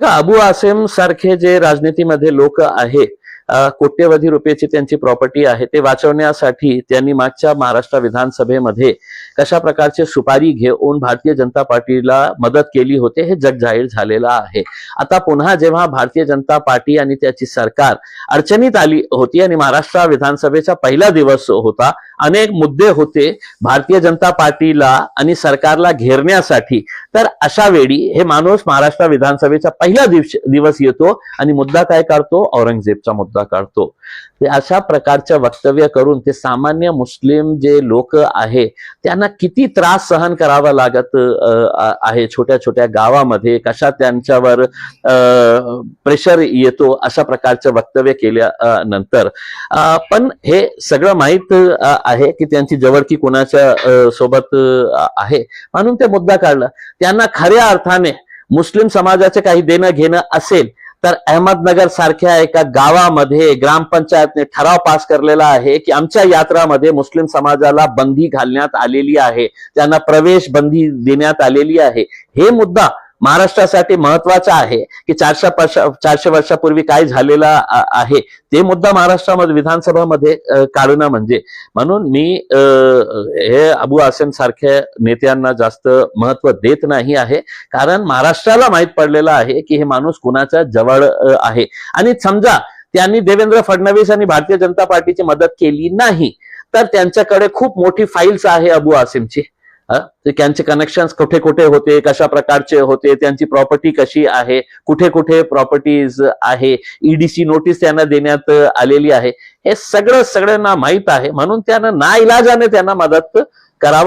अबू आसेम सारखे जे राजनीतीमध्ये लोक आहे कोट्यवधी रुपयाची त्यांची प्रॉपर्टी आहे ते वाचवण्यासाठी त्यांनी मागच्या महाराष्ट्र विधानसभेमध्ये कशा प्रकारचे सुपारी घेऊन भारतीय जनता पार्टीला मदत केली होते हे जग जाहीर झालेलं आहे. आता पुन्हा जेव्हा भारतीय जनता पार्टी आणि त्याची सरकार अडचणीत आली होती आणि महाराष्ट्र विधानसभेचा पहिला दिवस होता अनेक मुद्दे होते भारतीय जनता पार्टीला आणि सरकारला घेरण्यासाठी. तर अशा वेळी हे माणूस महाराष्ट्र विधानसभेचा पहिला दिवस दिवस येतो आणि मुद्दा काय काढतो? औरंगजेबचा मुद्दा काढतो. ते अशा प्रकारचं वक्तव्य करून ते सामान्य मुस्लिम जे लोक आहे त्यांना किती त्रास सहन करावा लागत आहे छोट्या छोट्या गावामध्ये? कशा त्यांच्यावर प्रेशर येतो? अशा प्रकारचं वक्तव्य केल्यानंतर नंतर. पण हे सगळं माहीत आहे की त्यांची जवळकी कोणाच्या सोबत आहे? म्हणून ते मुद्दा काढला. त्यांना खऱ्या अर्थाने मुस्लिम समाजाचे काही देणं घेणं असेल तर अहमदनगर सारख्या एका गावामध्ये ग्रामपंचायतने ठराव पास करलेला आहे की आमच्या यात्रामध्ये मुस्लिम समाजाला बंदी घालण्यात आलेली आहे. त्यांना प्रवेश बंदी देण्यात आलेली आहे. हे मुद्दा महाराष्ट्रासाठी महत्त्वाचा आहे की चारशे चारशे वर्षापूर्वी काय झालेला आहे ते मुद्दा महाराष्ट्रामध्ये विधानसभामध्ये काढणं म्हणजे. म्हणून मी अ, हे अबू आसिम सारख्या नेत्यांना जास्त महत्त्व देत नाही आहे. कारण महाराष्ट्राला माहीत पडलेलं आहे की हे माणूस कुणाच्या जवळ आहे. आणि समजा त्यांनी देवेंद्र फडणवीस आणि भारतीय जनता पार्टीची मदत केली नाही तर त्यांच्याकडे खूप मोठी फाईल्स आहे अबू आसिमची. त्यांचे कनेक्शन कुठे कुठे होते कशा प्रकारचे होते त्यांची प्रॉपर्टी कशी आहे कुठे कुठे प्रॉपर्टीज आहे ईडीसी नोटीस त्यांना देण्यात आलेली आहे. हे सगळं सगळ्यांना माहीत आहे. म्हणून त्यानं ना इलाजाने त्यांना मदत करावं